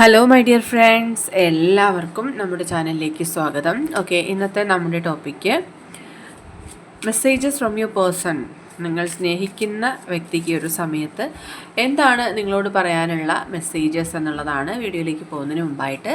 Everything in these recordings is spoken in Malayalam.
ഹലോ മൈ ഡിയർ ഫ്രണ്ട്സ് എല്ലാവർക്കും നമ്മുടെ ചാനലിലേക്ക് സ്വാഗതം. ഓക്കെ ഇന്നത്തെ നമ്മുടെ topic messages from your person നിങ്ങൾ സ്നേഹിക്കുന്ന വ്യക്തിക്ക് ഒരു സമയത്ത് എന്താണ് നിങ്ങളോട് പറയാനുള്ള മെസ്സേജസ് എന്നുള്ളതാണ് വീഡിയോയിലേക്ക് പോകുന്നതിന് മുമ്പായിട്ട്.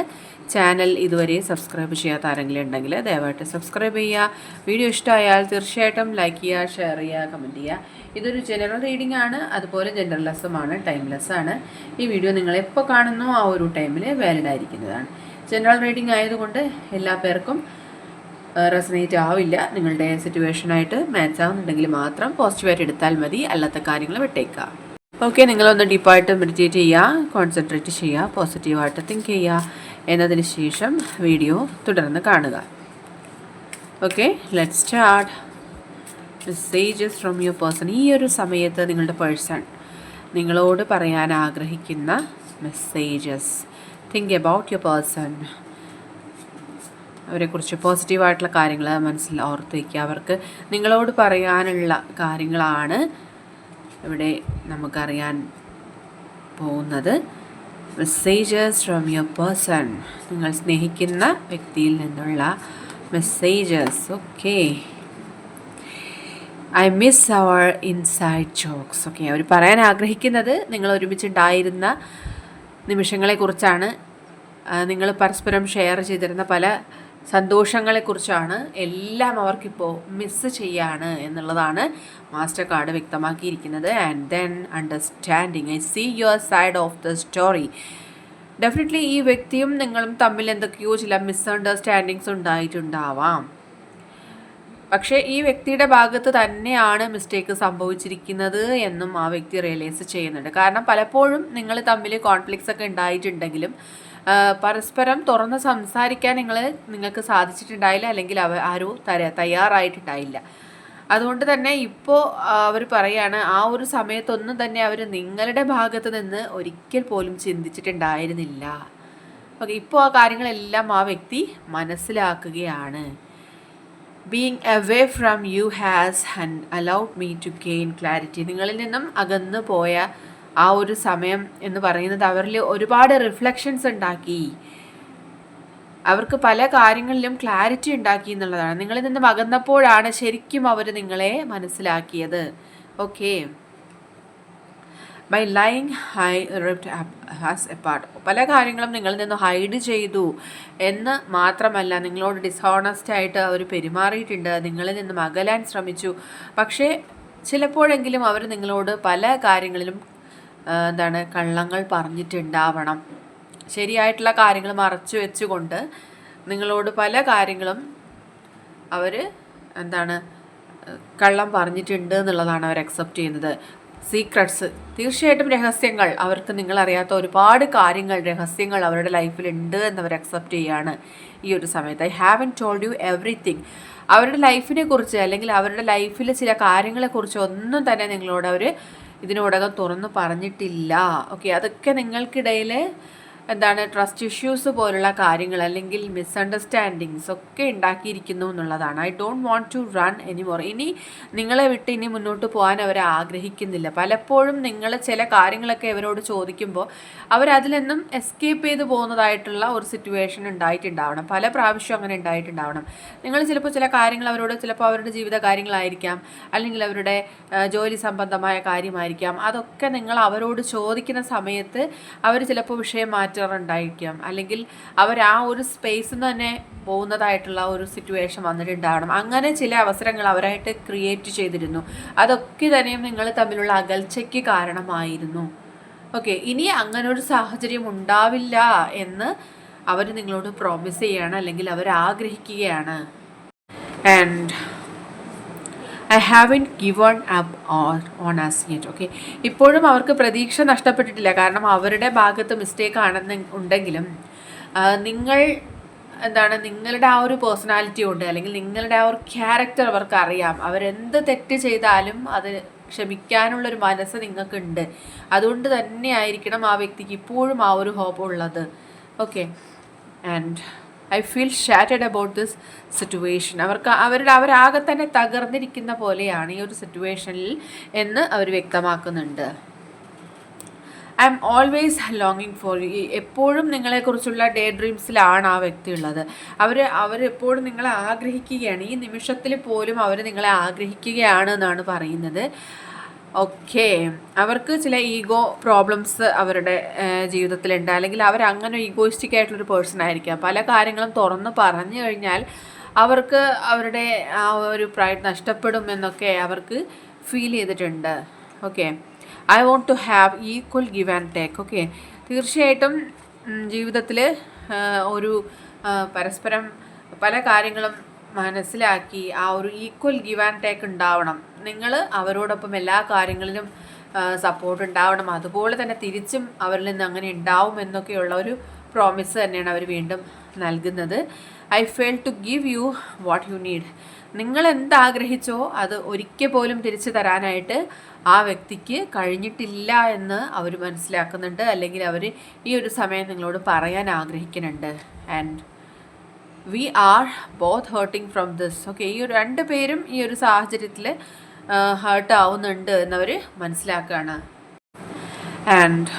ചാനൽ ഇതുവരെ സബ്സ്ക്രൈബ് ചെയ്യാത്ത ആരെങ്കിലും ഉണ്ടെങ്കിൽ ദയവായിട്ട് സബ്സ്ക്രൈബ് ചെയ്യുക. വീഡിയോ ഇഷ്ടമായാൽ തീർച്ചയായിട്ടും ലൈക്ക് ചെയ്യുക ഷെയർ ചെയ്യുക കമന്റ് ചെയ്യുക. ഇതൊരു ജനറൽ റീഡിംഗ് ആണ്. അതുപോലെ ജനറൽലെസ്സുമാണ് ടൈംലെസ് ആണ് ഈ വീഡിയോ നിങ്ങൾ എപ്പോൾ കാണുന്നു ആ ഒരു ടൈമിൽ വാലിഡ് ആയിരിക്കുന്നതാണ്. ജനറൽ റീഡിംഗ് ആയതുകൊണ്ട് എല്ലാ പേർക്കും റെസനേറ്റ് ആവില്ല. നിങ്ങളുടെ സിറ്റുവേഷനായിട്ട് മാച്ച് ആവുന്നുണ്ടെങ്കിൽ മാത്രം പോസിറ്റീവായിട്ട് എടുത്താൽ മതി. അല്ലാത്ത കാര്യങ്ങൾ വിട്ടേക്കുക. ഓക്കെ നിങ്ങളൊന്ന് ഡീപ്പായിട്ട് മെഡിറ്റേറ്റ് ചെയ്യുക കോൺസെൻട്രേറ്റ് ചെയ്യുക പോസിറ്റീവായിട്ട് തിങ്ക് ചെയ്യുക. എന്നതിന് ശേഷം വീഡിയോ തുടർന്ന് കാണുക. Okay let start messages from your person ഈ ഒരു സമയത്ത് നിങ്ങളുടെ പേഴ്സൺ നിങ്ങളോട് പറയാൻ ആഗ്രഹിക്കുന്ന messages think about your person അവരെക്കുറിച്ച് പോസിറ്റീവായിട്ടുള്ള കാര്യങ്ങൾ മനസ്സിൽ ഓർത്ത് അവർക്ക് നിങ്ങളോട് പറയാനുള്ള കാര്യങ്ങളാണ് ഇവിടെ നമുക്കറിയാൻ പോകുന്നത്. മെസ്സേജസ് ഫ്രം യുവർ പേഴ്സൺ നിങ്ങൾ സ്നേഹിക്കുന്ന വ്യക്തിയിൽ നിന്നുള്ള messages okay I miss our inside jokes okay അവർ പറയാൻ ആഗ്രഹിക്കുന്നത് നിങ്ങൾ ഒരുമിച്ചുണ്ടായിരുന്ന നിമിഷങ്ങളെക്കുറിച്ചാണ്. നിങ്ങൾ പരസ്പരം ഷെയർ ചെയ്തിരുന്ന പല സന്തോഷങ്ങളെക്കുറിച്ചാണ് എല്ലാം അവർക്കിപ്പോൾ മിസ്സ് ചെയ്യാണ് എന്നുള്ളതാണ് മാസ്റ്റർ കാർഡ് വ്യക്തമാക്കിയിരിക്കുന്നത്. And then understanding I see your side of the story definitely ഈ വ്യക്തിയും നിങ്ങളും തമ്മിൽ എന്തൊക്കെയോ ചില മിസ്അണ്ടർസ്റ്റാൻഡിങ്സ് ഉണ്ടായിട്ടുണ്ടാവാം. പക്ഷേ ഈ വ്യക്തിയുടെ ഭാഗത്ത് തന്നെയാണ് മിസ്റ്റേക്ക് സംഭവിച്ചിരിക്കുന്നത് എന്നും ആ വ്യക്തി റിയലൈസ് ചെയ്യുന്നുണ്ട്. കാരണം പലപ്പോഴും നിങ്ങൾ തമ്മിൽ കോൺഫ്ലിക്ട്സ് ഒക്കെ ഉണ്ടായിട്ടുണ്ടെങ്കിലും പരസ്പരം തുറന്ന് സംസാരിക്കാൻ നിങ്ങൾ നിങ്ങൾക്ക് സാധിച്ചിട്ടുണ്ടായില്ല അല്ലെങ്കിൽ അവ ആരും തര തയ്യാറായിട്ടുണ്ടായില്ല. അതുകൊണ്ട് തന്നെ ഇപ്പോൾ അവർ പറയാണ് ആ ഒരു സമയത്തൊന്നും തന്നെ അവർ നിങ്ങളുടെ ഭാഗത്ത് നിന്ന് ഒരിക്കൽ പോലും ചിന്തിച്ചിട്ടുണ്ടായിരുന്നില്ല. ഓക്കെ ഇപ്പോൾ ആ കാര്യങ്ങളെല്ലാം ആ വ്യക്തി മനസ്സിലാക്കുകയാണ്. Being away from you has ഹൻ allowed me to gain clarity നിങ്ങളിൽ നിന്നും അകന്നു പോയ ആ ഒരു സമയം എന്ന് പറയുന്നത് അവരിൽ ഒരുപാട് റിഫ്ലക്ഷൻസ് ഉണ്ടാക്കി. അവർക്ക് പല കാര്യങ്ങളിലും ക്ലാരിറ്റി ഉണ്ടാക്കി എന്നുള്ളതാണ്. നിങ്ങളിൽ നിന്നും അകന്നപ്പോഴാണ് ശരിക്കും അവർ നിങ്ങളെ മനസ്സിലാക്കിയത്. Okay by lying high റിപ്റ്റ് has a part പല കാര്യങ്ങളും നിങ്ങളിൽ നിന്ന് ഹൈഡ് ചെയ്തു എന്ന് മാത്രമല്ല നിങ്ങളോട് ഡിസോണസ്റ്റ് ആയിട്ട് അവർ പെരുമാറിയിട്ടുണ്ട്. നിങ്ങളിൽ നിന്നും അകലാൻ ശ്രമിച്ചു. പക്ഷേ ചിലപ്പോഴെങ്കിലും അവർ നിങ്ങളോട് പല കാര്യങ്ങളിലും എന്താണ് കള്ളങ്ങൾ പറഞ്ഞിട്ടുണ്ടാവണം. ശരിയായിട്ടുള്ള കാര്യങ്ങൾ മറച്ചു വെച്ചുകൊണ്ട് നിങ്ങളോട് പല കാര്യങ്ങളും അവർ എന്താണ് കള്ളം പറഞ്ഞിട്ടുണ്ട് എന്നുള്ളതാണ് അവർ അക്സെപ്റ്റ് ചെയ്യുന്നത്. സീക്രട്സ് തീർച്ചയായിട്ടും രഹസ്യങ്ങൾ. അവർക്ക് നിങ്ങളറിയാത്ത ഒരുപാട് കാര്യങ്ങൾ രഹസ്യങ്ങൾ അവരുടെ ലൈഫിൽ ഉണ്ട് എന്നവർ അക്സെപ്റ്റ് ചെയ്യുകയാണ് ഈ ഒരു സമയത്ത്. I haven't told you everything അവരുടെ ലൈഫിനെ കുറിച്ച് അല്ലെങ്കിൽ അവരുടെ ലൈഫിലെ ചില കാര്യങ്ങളെക്കുറിച്ച് ഒന്നും തന്നെ നിങ്ങളോട് അവർ ഇതിനോടകം തുറന്നു പറഞ്ഞിട്ടില്ല. ഓക്കെ അതൊക്കെ നിങ്ങൾക്കിടയിൽ എന്താണ് ട്രസ്റ്റ് ഇഷ്യൂസ് പോലുള്ള കാര്യങ്ങൾ അല്ലെങ്കിൽ മിസ്അണ്ടർസ്റ്റാൻഡിങ്സ് ഒക്കെ ഉണ്ടാക്കിയിരിക്കുന്നു എന്നുള്ളതാണ്. I don't want to run anymore ഇനി നിങ്ങളെ വിട്ട് ഇനി മുന്നോട്ട് പോകാൻ അവർ ആഗ്രഹിക്കുന്നില്ല. പലപ്പോഴും നിങ്ങൾ ചില കാര്യങ്ങളൊക്കെ അവരോട് ചോദിക്കുമ്പോൾ അവരതിൽ നിന്നും എസ്കേപ്പ് ചെയ്ത് പോകുന്നതായിട്ടുള്ള ഒരു സിറ്റുവേഷൻ ഉണ്ടായിട്ടുണ്ടാവണം. പല പ്രാവശ്യം അങ്ങനെ ഉണ്ടായിട്ടുണ്ടാവണം. നിങ്ങൾ ചിലപ്പോൾ ചില കാര്യങ്ങൾ അവരോട് ചിലപ്പോൾ അവരുടെ ജീവിത കാര്യങ്ങളായിരിക്കാം. അല്ലെങ്കിൽ അവരുടെ ജോലി സംബന്ധമായ കാര്യമായിരിക്കാം. അതൊക്കെ നിങ്ങൾ അവരോട് ചോദിക്കുന്ന സമയത്ത് അവർ ചിലപ്പോൾ വിഷയം മാറ്റി മാറ്റാറുണ്ടായിരിക്കാം അല്ലെങ്കിൽ അവർ ആ ഒരു സ്പേസിൽ നിന്ന് തന്നെ പോകുന്നതായിട്ടുള്ള ഒരു സിറ്റുവേഷൻ വന്നിട്ടുണ്ടാവണം അങ്ങനെ ചില അവസരങ്ങൾ അവരായിട്ട് ക്രിയേറ്റ് ചെയ്തിരുന്നു. അതൊക്കെ തന്നെയും നിങ്ങൾ തമ്മിലുള്ള അകൽച്ചയ്ക്ക് കാരണമായിരുന്നു. ഓക്കെ ഇനി അങ്ങനെ ഒരു സാഹചര്യം ഉണ്ടാവില്ല എന്ന് അവർ നിങ്ങളോട് പ്രോമിസ് ചെയ്യുകയാണ് അല്ലെങ്കിൽ അവർ ആഗ്രഹിക്കുകയാണ്. And I haven't given up on on as yet okay ഇപ്പോഴും അവർക്ക് പ്രതീക്ഷ നഷ്ടപ്പെട്ടിട്ടില്ല. കാരണം അവരുടെ ഭാഗത്ത് മിസ്റ്റേക്ക് ആണെന്ന് ഉണ്ടെങ്കിലും നിങ്ങൾ എന്താണ് നിങ്ങളുടെ ആ ഒരു പേഴ്സണാലിറ്റി ഉണ്ട് അല്ലെങ്കിൽ നിങ്ങളുടെ ആ ഒരു ക്യാരക്ടർ അവർക്ക് അറിയാം അവരെന്ത് തെറ്റ് ചെയ്താലും അത് ക്ഷമിക്കാനുള്ളൊരു മനസ്സ് നിങ്ങൾക്കുണ്ട്. അതുകൊണ്ട് തന്നെ ആയിരിക്കണം ആ വ്യക്തിക്ക് ഇപ്പോഴും ആ ഒരു ഹോപ്പ് ഉള്ളത്. Okay and I feel shattered about this situation അവർക്ക് അവരുടെ അവരാകെ തന്നെ തകർന്നിരിക്കുന്ന പോലെയാണ് ഈ ഒരു സിറ്റുവേഷനിൽ എന്ന് അവർ വ്യക്തമാക്കുന്നുണ്ട്. ഐ എം ഓൾവേസ് ലോങ്ങിങ് ഫോർ യു എപ്പോഴും നിങ്ങളെക്കുറിച്ചുള്ള ഡേ ഡ്രീംസിലാണ് ആ വ്യക്തി ഉള്ളത് അവർ അവരെപ്പോഴും നിങ്ങളെ ആഗ്രഹിക്കുകയാണ്. ഈ നിമിഷത്തിൽ പോലും അവർ നിങ്ങളെ ആഗ്രഹിക്കുകയാണ് എന്നാണ് പറയുന്നത്. ഓക്കെ. അവർക്ക് ചില ഈഗോ പ്രോബ്ലംസ് അവരുടെ ജീവിതത്തിലുണ്ട്. അല്ലെങ്കിൽ അവർ അങ്ങനെ ഈഗോയിസ്റ്റിക് ആയിട്ടുള്ളൊരു പേഴ്സൺ ആയിരിക്കാം. പല കാര്യങ്ങളും തുറന്ന് പറഞ്ഞു കഴിഞ്ഞാൽ അവർക്ക് അവരുടെ ആ ഒരു പ്രൈഡ് നഷ്ടപ്പെടും എന്നൊക്കെ അവർക്ക് ഫീൽ ചെയ്തിട്ടുണ്ട്. Okay. I want to have equal give and take. Okay. തീർച്ചയായിട്ടും ജീവിതത്തിൽ ഒരു പരസ്പരം പല കാര്യങ്ങളും മനസ്സിലാക്കി ആ ഒരു ഈക്വൽ ഗിവ് ആൻഡ് ടേക്ക് ഉണ്ടാവണം. നിങ്ങൾ അവരോടൊപ്പം എല്ലാ കാര്യങ്ങളിലും സപ്പോർട്ട് ഉണ്ടാവണം. അതുപോലെ തന്നെ തിരിച്ചും അവരിൽ നിന്ന് അങ്ങനെ ഉണ്ടാവും എന്നൊക്കെയുള്ള ഒരു പ്രോമിസ് തന്നെയാണ് അവർ വീണ്ടും നൽകുന്നത്. I fail to give you what you need നിങ്ങൾ എന്താഗ്രഹിച്ചോ അത് ഒരിക്കൽ പോലും തിരിച്ചു തരാനായിട്ട് ആ വ്യക്തിക്ക് കഴിഞ്ഞിട്ടില്ല എന്ന് അവർ മനസ്സിലാക്കുന്നുണ്ട്. അല്ലെങ്കിൽ അവർ ഈ ഒരു സമയം നിങ്ങളോട് പറയാൻ ആഗ്രഹിക്കുന്നുണ്ട്. And we are both hurting from this okay ഈ ഒരു രണ്ട് പേരും ഈ ഒരു സാഹചര്യത്തിൽ ഹേർട്ട് ആവുന്നുണ്ട് എന്നവർ മനസ്സിലാക്കുകയാണ് and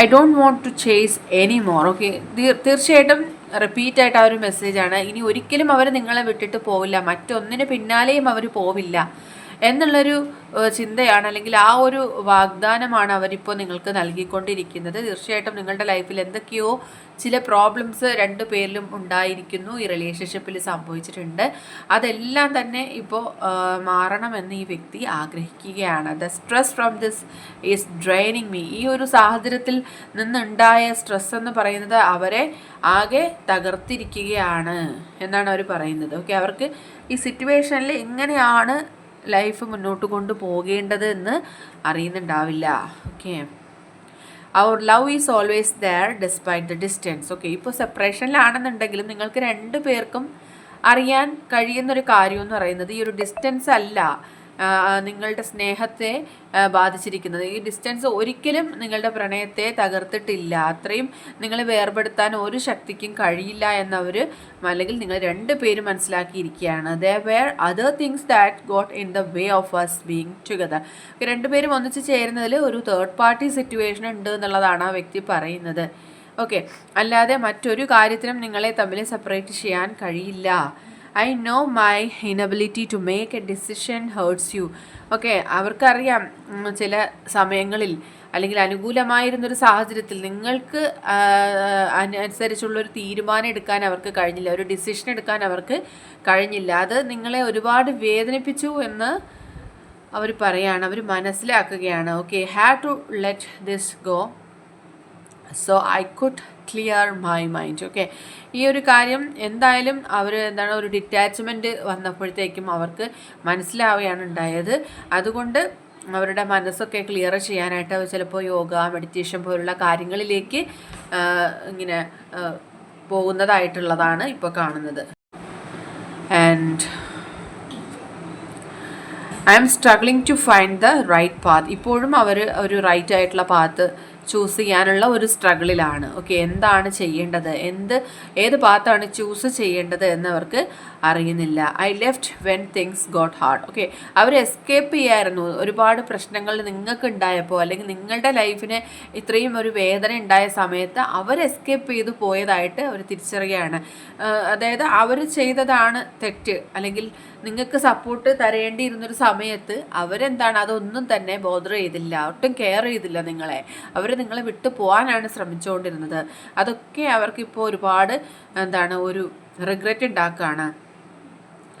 I don't want to chase any more okay തീർച്ചയായിട്ടും റിപ്പീറ്റ് ആയിട്ട് ആ ഒരു മെസ്സേജാണ് ഇനി ഒരിക്കലും അവർ നിങ്ങളെ വിട്ടിട്ട് പോവില്ല. മറ്റൊന്നിന് പിന്നാലെയും അവർ പോവില്ല. എന്നുള്ളൊരു ചിന്തയാണ് അല്ലെങ്കിൽ ആ ഒരു വാഗ്ദാനമാണ് അവരിപ്പോൾ നിങ്ങൾക്ക് നൽകിക്കൊണ്ടിരിക്കുന്നത്. തീർച്ചയായിട്ടും നിങ്ങളുടെ ലൈഫിൽ എന്തൊക്കെയോ ചില പ്രോബ്ലംസ് രണ്ടു പേരിലും ഉണ്ടായിരിക്കുന്നു. ഈ റിലേഷൻഷിപ്പിൽ സംഭവിച്ചിട്ടുണ്ട്. അതെല്ലാം തന്നെ ഇപ്പോൾ മാറണമെന്ന് ഈ വ്യക്തി ആഗ്രഹിക്കുകയാണ്. The stress from this is draining me ഈ ഒരു സാഹചര്യത്തിൽ നിന്നുണ്ടായ സ്ട്രെസ് എന്ന് പറയുന്നത് അവരെ ആകെ തകർത്തിരിക്കുകയാണ് എന്നാണ് അവർ പറയുന്നത്. ഓക്കെ അവർക്ക് ഈ സിറ്റുവേഷനിൽ എങ്ങനെയാണ് ലൈഫ് മുന്നോട്ട് കൊണ്ട് പോകേണ്ടത് എന്ന് അറിയുന്നുണ്ടാവില്ല. Okay our love is always there despite the distance okay ഇപ്പോൾ സെപ്പറേഷനിലാണെന്നുണ്ടെങ്കിലും നിങ്ങൾക്ക് രണ്ട് പേർക്കും അറിയാൻ കഴിയുന്നൊരു കാര്യം എന്ന് പറയുന്നത് ഈ ഒരു ഡിസ്റ്റൻസ് അല്ല. നിങ്ങളുടെ സ്നേഹത്തെ ബാധിച്ചിരിക്കുന്നത്. ഈ ഡിസ്റ്റൻസ് ഒരിക്കലും നിങ്ങളുടെ പ്രണയത്തെ തകർത്തിട്ടില്ല. അത്രയും നിങ്ങളെ വേർപെടുത്താൻ ഒരു ശക്തിക്കും കഴിയില്ല എന്നവർ അല്ലെങ്കിൽ നിങ്ങൾ രണ്ട് പേരും മനസ്സിലാക്കിയിരിക്കുകയാണ്. The where other things that got in the way of us being together രണ്ടുപേരും ഒന്നിച്ച് ചേരുന്നതിൽ ഒരു തേർഡ് പാർട്ടി സിറ്റുവേഷൻ ഉണ്ട് എന്നുള്ളതാണ് ആ വ്യക്തി പറയുന്നത്. ഓക്കെ അല്ലാതെ മറ്റൊരു കാര്യത്തിനും നിങ്ങളെ തമ്മിൽ സെപ്പറേറ്റ് ചെയ്യാൻ കഴിയില്ല. I know my inability to make a decision hurts you okay അവർക്കറിയാം ചില സമയങ്ങളിൽ അല്ലെങ്കിൽ അനുകൂലമായിരുന്നൊരു സാഹചര്യത്തിൽ നിങ്ങൾക്ക് അനുസരിച്ചുള്ളൊരു തീരുമാനം എടുക്കാൻ അവർക്ക് കഴിഞ്ഞില്ല. ഒരു ഡിസിഷൻ എടുക്കാൻ അവർക്ക് കഴിഞ്ഞില്ല. അത് നിങ്ങളെ ഒരുപാട് വേദനിപ്പിച്ചു എന്ന് അവർ പറയാണ് അവർ മനസ്സിലാക്കുകയാണ്. Okay have to let this go so I could clear my mind okay ഈ ഒരു കാര്യം എന്തായാലും അവർ എന്താണ് ഒരു ഡിറ്റാച്ച്മെന്റ് വന്നപ്പോഴത്തേക്കും അവർക്ക് മനസ്സിലാവുകയാണ് ഉണ്ടായത്. അതുകൊണ്ട് അവരുടെ മനസ്സൊക്കെ ക്ലിയർ ചെയ്യാനായിട്ട് അവർ ചിലപ്പോൾ യോഗ മെഡിറ്റേഷൻ പോലുള്ള കാര്യങ്ങളിലേക്ക് ഇങ്ങനെ പോകുന്നതായിട്ടുള്ളതാണ് ഇപ്പോൾ കാണുന്നത്. And I'm struggling to find the right path ഇപ്പോഴും അവർ ഒരു റൈറ്റ് ആയിട്ടുള്ള പാത്ത് ചൂസ് ചെയ്യാനുള്ള ഒരു സ്ട്രഗിളിലാണ് ഓക്കെ എന്താണ് ചെയ്യേണ്ടത്? എന്ത് ഏത് പാത്താണ് ചൂസ് ചെയ്യേണ്ടത് എന്നവർക്ക് അറിയുന്നില്ല. I left when things got hard okay our escape ചെയ്യായിരുന്നു. ഒരുപാട് പ്രശ്നങ്ങൾ നിങ്ങൾക്ക് ഉണ്ടായപ്പോൾ അല്ലെങ്കിൽ നിങ്ങളുടെ ലൈഫിന് ഇത്രയും ഒരു വേദന ഉണ്ടായ സമയത്ത് അവർ എസ്കേപ്പ് ചെയ്തു പോയതായിട്ട് അവർ തിരിച്ചറിയുകയാണ്. അതായത് അവർ ചെയ്തതാണ് തെറ്റ് അല്ലെങ്കിൽ നിങ്ങൾക്ക് സപ്പോർട്ട് തരേണ്ടിയിരുന്നൊരു സമയത്ത് അവരെന്താണ്? അതൊന്നും തന്നെ ബോധർ ചെയ്തില്ല. ഒട്ടും കെയർ ചെയ്തില്ല നിങ്ങളെ. അവർ നിങ്ങളെ വിട്ടു പോകാനാണ് ശ്രമിച്ചുകൊണ്ടിരുന്നത് അതൊക്കെ അവർക്കിപ്പോൾ ഒരുപാട് എന്താണ് ഒരു റിഗ്രറ്റ് ഉണ്ടാക്കുകയാണ്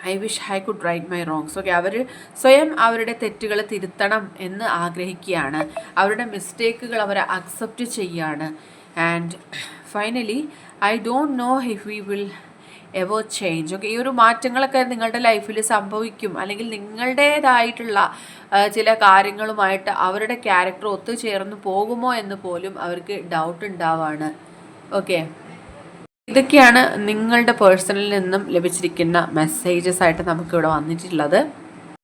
I wish I could right my wrongs okay അവർ സ്വയം അവരുടെ തെറ്റുകൾ തിരുത്തണം എന്ന് ആഗ്രഹിക്കുകയാണ്. അവരുടെ മിസ്റ്റേക്കുകൾ അവർ അക്സെപ്റ്റ് ചെയ്യുകയാണ്. And finally I don't know if we will ever change okay ഈ ഒരു മാറ്റങ്ങളൊക്കെ നിങ്ങളുടെ ലൈഫിൽ സംഭവിക്കും. അല്ലെങ്കിൽ നിങ്ങളുടേതായിട്ടുള്ള ചില കാര്യങ്ങളുമായിട്ട് അവരുടെ ക്യാരക്ടർ ഒത്തുചേർന്ന് പോകുമോ എന്ന് പോലും അവർക്ക് ഡൗട്ട് ഉണ്ടാവാണ്. ഓക്കെ ഇതൊക്കെയാണ് നിങ്ങളുടെ പേഴ്സണലിൽ നിന്നും ലഭിച്ചിരിക്കുന്ന മെസ്സേജസ് ആയിട്ട് നമുക്കിവിടെ വന്നിട്ടുള്ളത്.